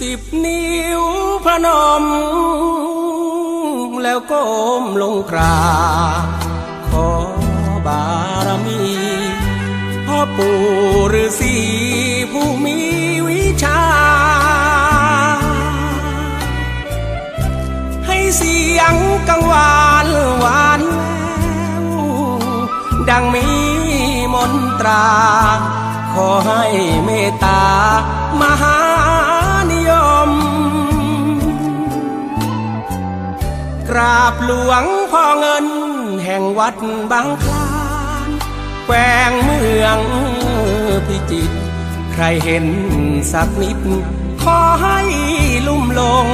สิบนิ้วพนม แล้วก้มลงกราบขอบารมีพ่อปู่ฤาษีผู้มีวิชา ให้เสียงกังวานหวานแววดังมีมนตรา ขอให้เมตตา บหลวงพ่อเงิน แห่งวัดบางคลานแกวงเมืองพิจิตรใครเห็นสักนิด ขอให้ลุ่มหลง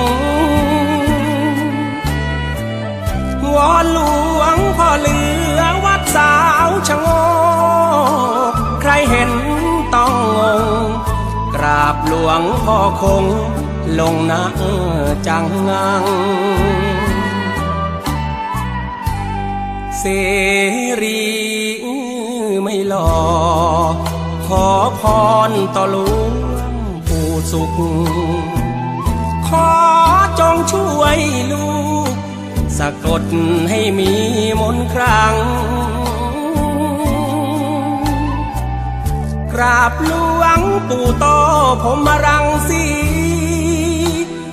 วอนหลวงพ่อเหลือวัดสาวชะโงกใครเห็นต้องงง กราบหลวงพ่อคงลงนะจังงัง รีไม่หลอขอพรต่อหลวงปู่สุข ขอจงช่วยลูก สะกดให้มีมนครั้งกราบหลวงปู่โตผมมรังสี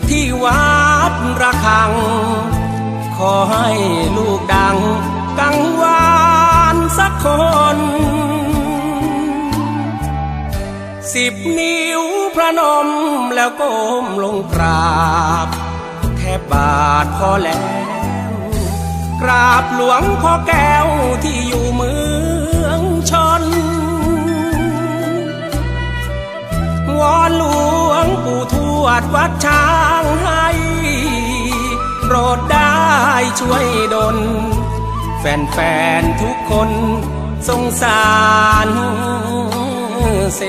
ที่วัดระฆัง ขอให้ลูกดัง กังวานสักคน สิบนิ้วพระนมแล้วก้มลงกราบแทบบาทพอแล้ว กราบหลวงพ่อแก้วที่อยู่เมืองชน วอนหลวงปู่ทวดวัดช้างให้โปรดได้ช่วยดล แฟนๆทุกคนสงสารเส